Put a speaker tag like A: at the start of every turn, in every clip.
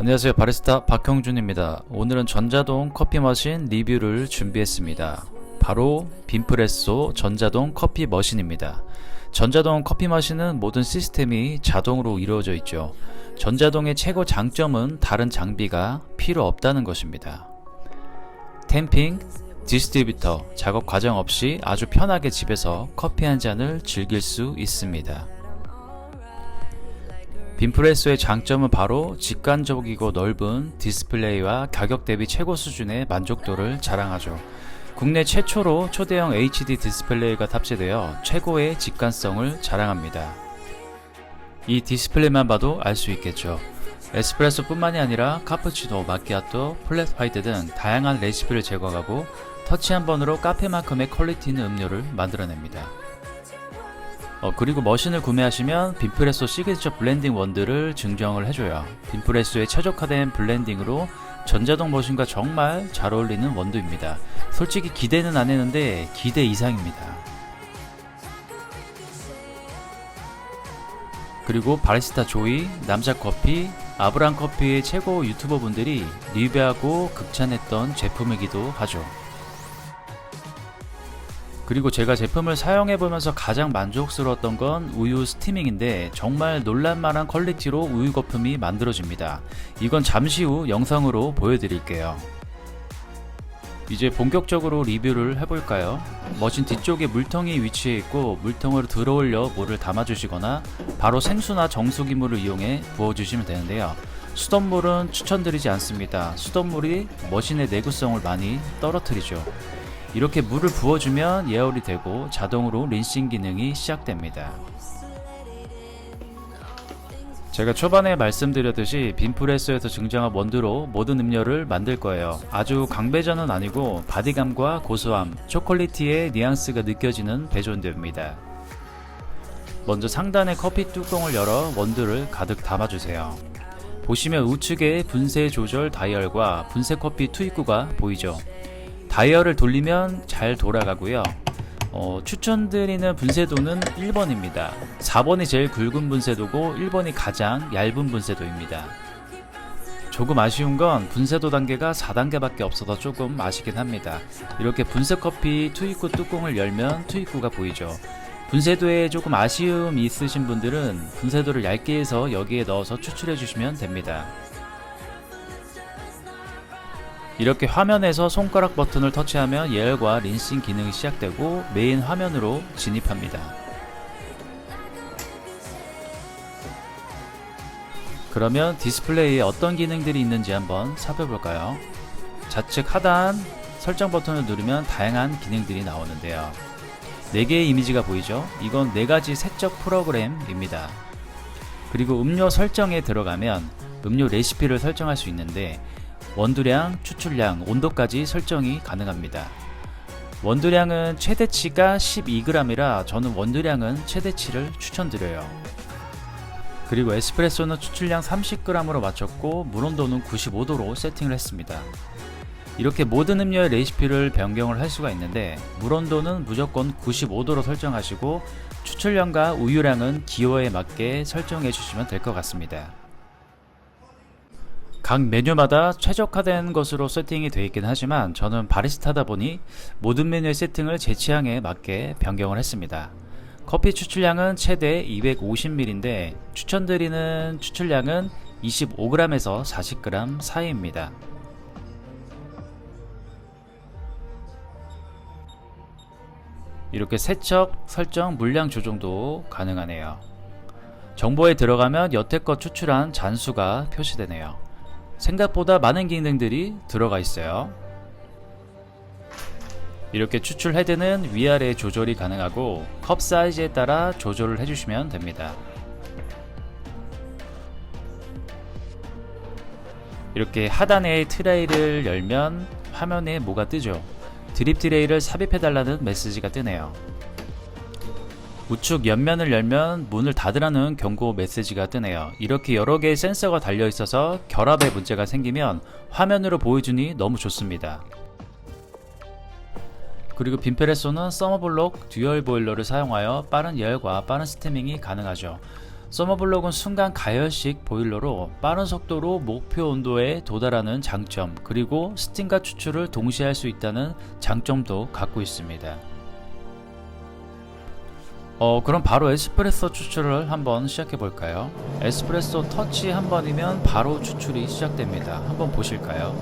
A: 안녕하세요. 바리스타 박형준입니다. 오늘은 전자동 커피 머신 리뷰를 준비했습니다. 바로 빈프레소 전자동 커피 머신입니다. 전자동 커피 머신은 모든 시스템이 자동으로 이루어져 있죠. 전자동의 최고 장점은 다른 장비가 필요 없다는 것입니다. 템핑, 디스트리뷰터 작업 과정 없이 아주 편하게 집에서 커피 한 잔을 즐길 수 있습니다 빈프레소의 장점은 바로 직관적이고 넓은 디스플레이와 가격 대비 최고 수준의 만족도를 자랑하죠. 국내 최초로 초대형 HD 디스플레이가 탑재되어 최고의 직관성을 자랑합니다. 이 디스플레이만 봐도 알 수 있겠죠. 에스프레소뿐만이 아니라 카푸치노, 마키아토, 플랫 화이트 등 다양한 레시피를 제공하고 터치 한 번으로 카페만큼의 퀄리티 있는 음료를 만들어냅니다. 어, 그리고 머신을 구매하시면 빈프레소 시그니처 블렌딩 원드를 증정을 해줘요. 빈프레소의 최적화된 블렌딩으로 전자동 머신과 정말 잘 어울리는 원두입니다. 솔직히 기대는 안 했는데 기대 이상입니다. 그리고 바리스타 조이, 남자 커피, 아브람 커피의 최고 유튜버 분들이 리뷰하고 극찬했던 제품이기도 하죠. 그리고 제가 제품을 사용해 보면서 가장 만족스러웠던 건 우유 스티밍인데 정말 놀랄만한 퀄리티로 우유 거품이 만들어집니다. 이건 잠시 후 영상으로 보여드릴게요. 이제 본격적으로 리뷰를 해볼까요? 머신 뒤쪽에 물통이 위치해 있고 물통으로 들어올려 물을 담아주시거나 바로 생수나 정수기물을 이용해 부어주시면 되는데요. 수돗물은 추천드리지 않습니다. 수돗물이 머신의 내구성을 많이 떨어뜨리죠. 이렇게 물을 부어주면 예열이 되고 자동으로 린싱 기능이 시작됩니다. 제가 초반에 말씀드렸듯이 빈프레소에서 증정한 원두로 모든 음료를 만들 거예요. 아주 강배전은 아니고 바디감과 고소함, 초콜릿의 뉘앙스가 느껴지는 배전도입니다. 먼저 상단의 커피 뚜껑을 열어 원두를 가득 담아주세요. 보시면 우측에 분쇄 조절 다이얼과 분쇄 커피 투입구가 보이죠. 다이얼을 돌리면 잘 돌아가고요. 어, 추천드리는 분쇄도는 1번입니다. 4번이 제일 굵은 분쇄도고 1번이 가장 얇은 분쇄도입니다. 조금 아쉬운 건 분쇄도 단계가 4단계밖에 없어서 조금 아쉽긴 합니다. 이렇게 분쇄 커피 투입구 뚜껑을 열면 투입구가 보이죠. 분쇄도에 조금 아쉬움이 있으신 분들은 분쇄도를 얇게 해서 여기에 넣어서 추출해 주시면 됩니다. 이렇게 화면에서 손가락 버튼을 터치하면 예열과 린싱 기능이 시작되고 메인 화면으로 진입합니다. 그러면 디스플레이에 어떤 기능들이 있는지 한번 살펴볼까요? 좌측 하단 설정 버튼을 누르면 다양한 기능들이 나오는데요. 4개의 이미지가 보이죠? 이건 4가지 세적 프로그램입니다. 그리고 음료 설정에 들어가면 음료 레시피를 설정할 수 있는데 원두량, 추출량, 온도까지 설정이 가능합니다. 원두량은 최대치가 12g이라 저는 원두량은 최대치를 추천드려요. 그리고 에스프레소는 추출량 30g으로 맞췄고 물온도는 95도로 세팅을 했습니다. 이렇게 모든 음료의 레시피를 변경을 할 수가 있는데 물온도는 무조건 95도로 설정하시고 추출량과 우유량은 기호에 맞게 설정해 주시면 될 것 같습니다. 각 메뉴마다 최적화된 것으로 세팅이 되어 있긴 하지만 저는 바리스타다 보니 모든 메뉴의 세팅을 제 취향에 맞게 변경을 했습니다. 커피 추출량은 최대 250ml인데 추천드리는 추출량은 25g에서 40g 사이입니다. 이렇게 세척, 설정, 물량 조정도 가능하네요. 정보에 들어가면 여태껏 추출한 잔수가 표시되네요. 생각보다 많은 기능들이 들어가 있어요. 이렇게 추출 헤드는 위아래 조절이 가능하고 컵 사이즈에 따라 조절을 해주시면 됩니다. 이렇게 하단의 트레이를 열면 화면에 뭐가 뜨죠? 드립 트레이를 삽입해달라는 메시지가 뜨네요. 우측 옆면을 열면 문을 닫으라는 경고 메시지가 뜨네요. 이렇게 여러 개의 센서가 달려 있어서 결합에 문제가 생기면 화면으로 보여주니 너무 좋습니다. 그리고 빈프레소는 서머블록 듀얼 보일러를 사용하여 빠른 열과 빠른 스티밍이 가능하죠. 서머블록은 순간 가열식 보일러로 빠른 속도로 목표 온도에 도달하는 장점 그리고 스팀과 추출을 동시에 할 수 있다는 장점도 갖고 있습니다. 어 그럼 바로 에스프레소 추출을 한번 시작해 볼까요? 에스프레소 터치 한 번이면 바로 추출이 시작됩니다. 한번 보실까요?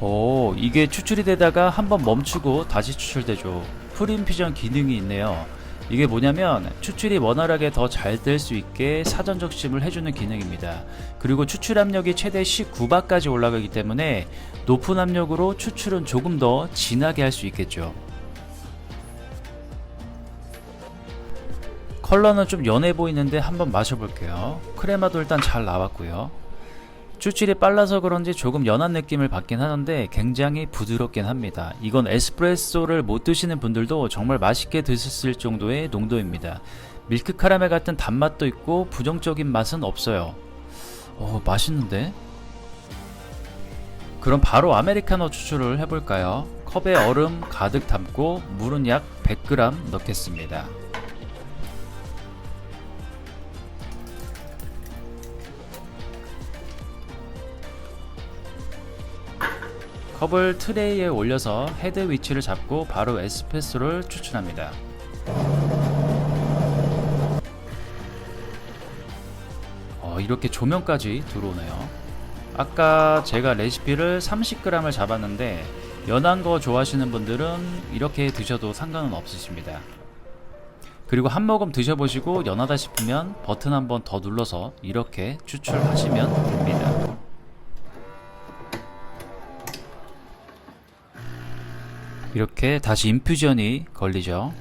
A: 오, 이게 추출이 되다가 한번 멈추고 다시 추출되죠. 프린피전 기능이 있네요. 이게 뭐냐면 추출이 원활하게 더 잘 될 수 있게 사전 적심을 해주는 기능입니다. 그리고 추출 압력이 최대 19바까지 올라가기 때문에 높은 압력으로 추출은 조금 더 진하게 할 수 있겠죠. 컬러는 좀 연해 보이는데 한번 마셔볼게요. 크레마도 일단 잘 나왔고요. 추출이 빨라서 그런지 조금 연한 느낌을 받긴 하는데 굉장히 부드럽긴 합니다. 이건 에스프레소를 못 드시는 분들도 정말 맛있게 드셨을 정도의 농도입니다. 밀크 카라멜 같은 단맛도 있고 부정적인 맛은 없어요. 어, 맛있는데? 그럼 바로 아메리카노 추출을 해볼까요? 컵에 얼음 가득 담고 물은 약 100g 넣겠습니다. 컵을 트레이에 올려서 헤드 위치를 잡고 바로 에스프레소를 추출합니다. 어, 이렇게 조명까지 들어오네요. 아까 제가 레시피를 30g을 잡았는데 연한 거 좋아하시는 분들은 이렇게 드셔도 상관은 없으십니다. 그리고 한 모금 드셔보시고 연하다 싶으면 버튼 한 번 더 눌러서 이렇게 추출하시면 됩니다. 이렇게 다시 인퓨전이 걸리죠.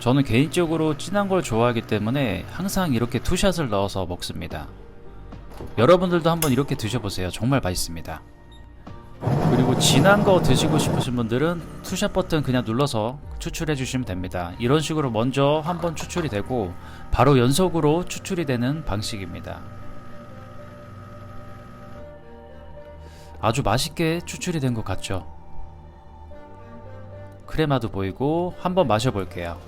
A: 저는 개인적으로 진한 걸 좋아하기 때문에 항상 이렇게 투샷을 넣어서 먹습니다. 여러분들도 한번 이렇게 드셔보세요. 정말 맛있습니다. 그리고 진한 거 드시고 싶으신 분들은 투샷 버튼 그냥 눌러서 추출해 주시면 됩니다. 이런 식으로 먼저 한번 추출이 되고 바로 연속으로 추출이 되는 방식입니다. 아주 맛있게 추출이 된 것 같죠? 크레마도 보이고 한번 마셔볼게요.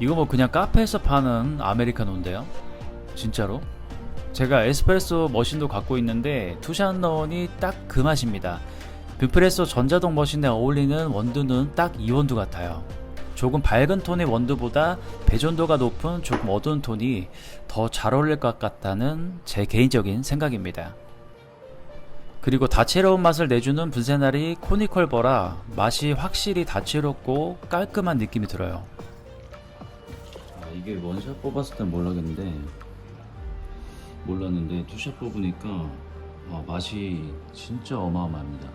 A: 이거 뭐 그냥 카페에서 파는 아메리카노인데요. 진짜로. 제가 에스프레소 머신도 갖고 있는데 투샷 넣으니 딱 그 맛입니다. 뷰프레소 전자동 머신에 어울리는 원두는 딱 이 원두 같아요. 조금 밝은 톤의 원두보다 배전도가 높은 조금 어두운 톤이 더 잘 어울릴 것 같다는 제 개인적인 생각입니다. 그리고 다채로운 맛을 내주는 분쇄날이 코니컬버라 맛이 확실히 다채롭고 깔끔한 느낌이 들어요.
B: 아, 이게 원샷 뽑았을 땐 몰랐는데 몰랐는데 투샷 뽑으니까 와, 맛이 진짜 어마어마합니다.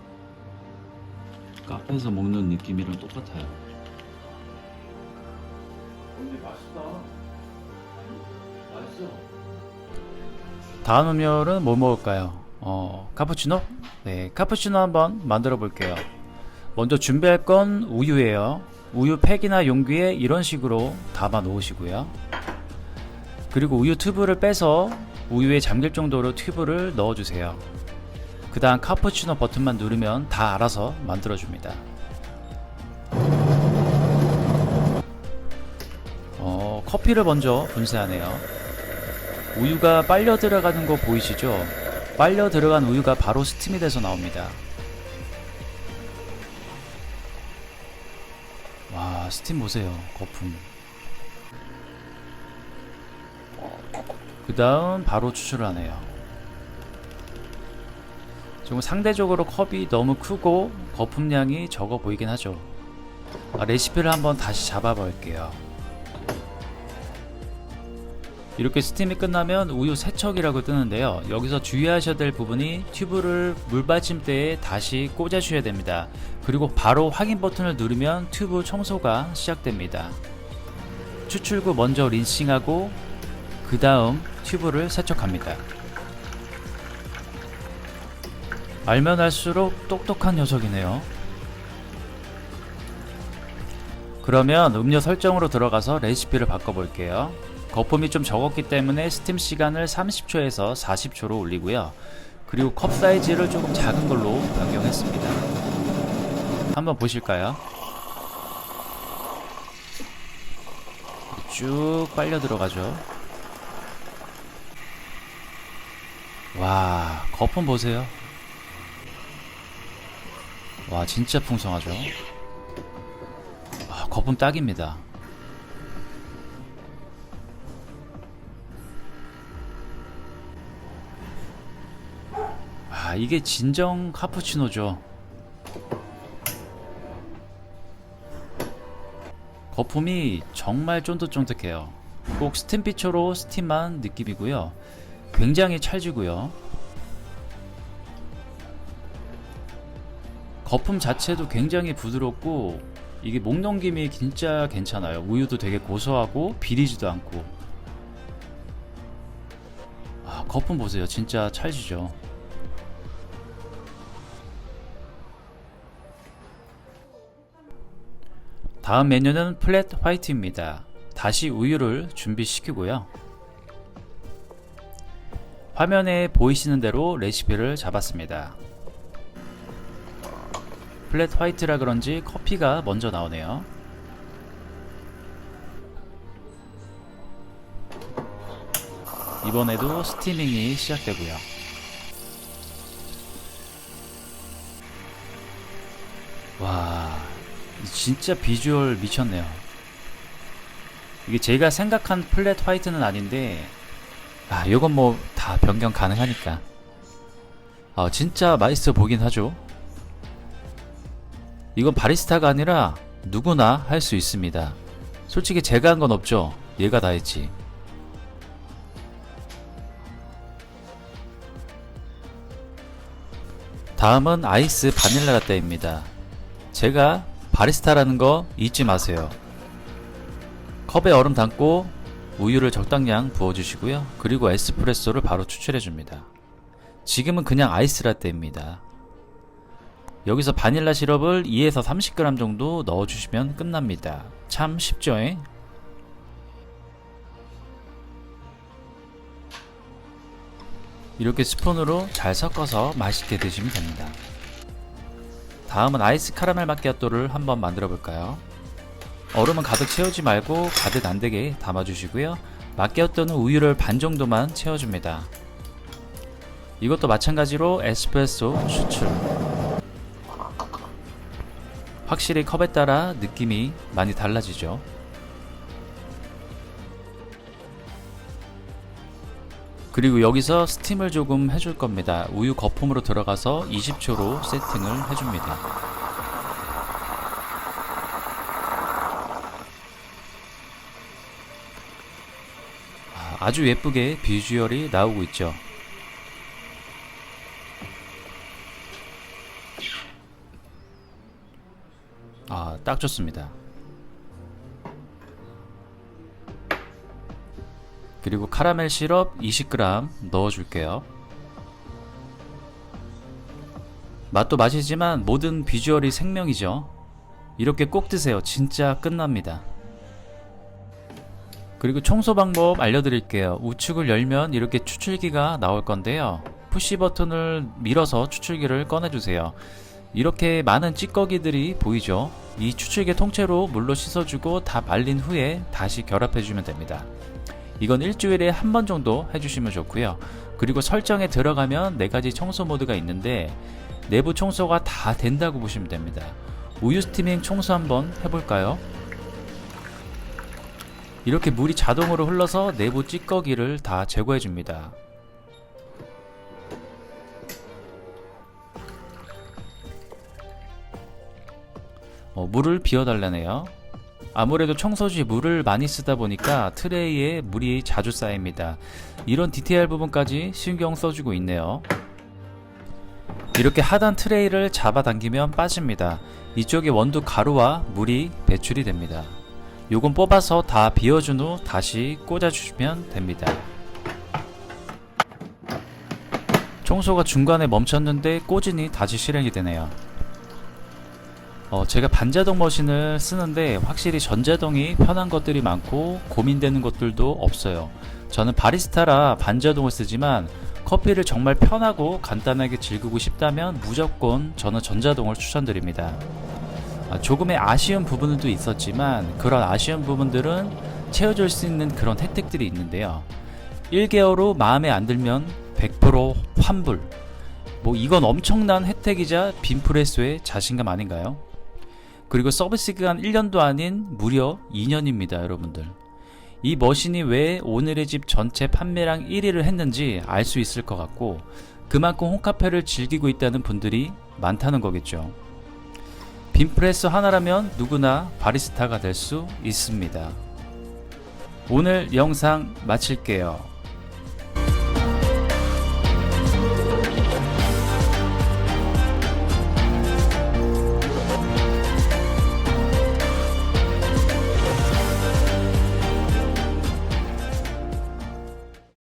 B: 카페에서 먹는 느낌이랑 똑같아요.
A: 근데 맛있다. 맛있어. 다음 음료는 뭐 먹을까요? 어, 카푸치노? 네, 카푸치노 한번 만들어 볼게요. 먼저 준비할 건 우유예요. 우유 팩이나 용기에 이런 식으로 담아 놓으시고요. 그리고 우유 튜브를 빼서 우유에 잠길 정도로 튜브를 넣어 주세요. 그 다음 카푸치노 버튼만 누르면 다 알아서 만들어 줍니다. 어, 커피를 먼저 분쇄하네요. 우유가 빨려 들어가는 거 보이시죠? 빨려 들어간 우유가 바로 스팀이 돼서 나옵니다. 와, 스팀 보세요. 거품. 그 다음 바로 추출을 하네요. 지금 상대적으로 컵이 너무 크고 거품량이 적어 보이긴 하죠. 아, 레시피를 한번 다시 잡아 볼게요. 이렇게 스팀이 끝나면 우유 세척이라고 뜨는데요. 여기서 주의하셔야 될 부분이 튜브를 물받침대에 다시 꽂아 주셔야 됩니다. 그리고 바로 확인 버튼을 누르면 튜브 청소가 시작됩니다. 추출구 먼저 린싱하고 그 다음 튜브를 세척합니다. 알면 알수록 똑똑한 녀석이네요. 그러면 음료 설정으로 들어가서 레시피를 바꿔볼게요. 거품이 좀 적었기 때문에 스팀 시간을 30초에서 40초로 올리고요. 그리고 컵 사이즈를 조금 작은 걸로 변경했습니다. 한번 보실까요? 쭉 빨려 들어가죠. 와, 거품 보세요. 와, 진짜 풍성하죠? 아, 거품 딱입니다. 아, 이게 진정 카푸치노죠. 거품이 정말 쫀득쫀득해요. 꼭 스팀피처로 스팀한 느낌이고요. 굉장히 찰지고요. 거품 자체도 굉장히 부드럽고 이게 목 넘김이 진짜 괜찮아요. 우유도 되게 고소하고 비리지도 않고. 아, 거품 보세요. 진짜 찰지죠. 다음 메뉴는 플랫 화이트입니다. 다시 우유를 준비시키고요. 화면에 보이시는 대로 레시피를 잡았습니다. 플랫 화이트라 그런지 커피가 먼저 나오네요. 이번에도 스티밍이 시작되고요. 와, 진짜 비주얼 미쳤네요. 이게 제가 생각한 플랫 화이트는 아닌데, 아, 요건 뭐 다 변경 가능하니까. 아, 진짜 맛있어 보긴 하죠. 이건 바리스타가 아니라 누구나 할 수 있습니다. 솔직히 제가 한 건 없죠. 얘가 다 했지. 다음은 아이스 바닐라 라떼입니다. 제가 바리스타라는 거 잊지 마세요. 컵에 얼음 담고 우유를 적당량 부어주시고요. 그리고 에스프레소를 바로 추출해줍니다. 지금은 그냥 아이스 라떼입니다. 여기서 바닐라 시럽을 2에서 30g 정도 넣어주시면 끝납니다. 참 쉽죠? 에? 이렇게 스푼으로 잘 섞어서 맛있게 드시면 됩니다. 다음은 아이스 카라멜 마키아토를 한번 만들어 볼까요? 얼음은 가득 채우지 말고 가득 안 되게 담아주시고요. 마키아토는 우유를 반 정도만 채워줍니다. 이것도 마찬가지로 에스프레소 추출. 확실히 컵에 따라 느낌이 많이 달라지죠. 그리고 여기서 스팀을 조금 해줄 겁니다. 우유 거품으로 들어가서 20초로 세팅을 해줍니다. 아, 아주 예쁘게 비주얼이 나오고 있죠. 아, 딱 좋습니다. 그리고 카라멜 시럽 20g 넣어줄게요. 맛도 맛이지만 모든 비주얼이 생명이죠. 이렇게 꼭 드세요. 진짜 끝납니다. 그리고 청소 방법 알려드릴게요. 우측을 열면 이렇게 추출기가 나올 건데요. 푸시 버튼을 밀어서 추출기를 꺼내주세요. 이렇게 많은 찌꺼기들이 보이죠? 이 추출기 통째로 물로 씻어주고 다 말린 후에 다시 결합해주면 됩니다. 이건 일주일에 한 번 정도 해주시면 좋고요. 그리고 설정에 들어가면 네 가지 청소 모드가 있는데 내부 청소가 다 된다고 보시면 됩니다. 우유 스티밍 청소 한번 해볼까요? 이렇게 물이 자동으로 흘러서 내부 찌꺼기를 다 제거해 줍니다. 어, 물을 비워달라네요. 아무래도 청소시 물을 많이 쓰다 보니까 트레이에 물이 자주 쌓입니다. 이런 디테일 부분까지 신경 써주고 있네요. 이렇게 하단 트레이를 잡아당기면 빠집니다. 이쪽에 원두 가루와 물이 배출이 됩니다. 요건 뽑아서 다 비워준 후 다시 꽂아주시면 됩니다. 청소가 중간에 멈췄는데 꽂으니 다시 실행이 되네요. 어, 제가 반자동 머신을 쓰는데 확실히 전자동이 편한 것들이 많고 고민되는 것들도 없어요. 저는 바리스타라 반자동을 쓰지만 커피를 정말 편하고 간단하게 즐기고 싶다면 무조건 저는 전자동을 추천드립니다. 아, 조금의 아쉬운 부분도 있었지만 그런 아쉬운 부분들은 채워줄 수 있는 그런 혜택들이 있는데요. 1개월 후 마음에 안 들면 100% 환불. 뭐 이건 엄청난 혜택이자 빈프레소의 자신감 아닌가요? 그리고 서비스 기간 1년도 아닌 무려 2년입니다, 여러분들. 이 머신이 왜 오늘의 집 전체 판매량 1위를 했는지 알 수 있을 것 같고 그만큼 홈카페를 즐기고 있다는 분들이 많다는 거겠죠. 빈프레소 하나라면 누구나 바리스타가 될 수 있습니다. 오늘 영상 마칠게요.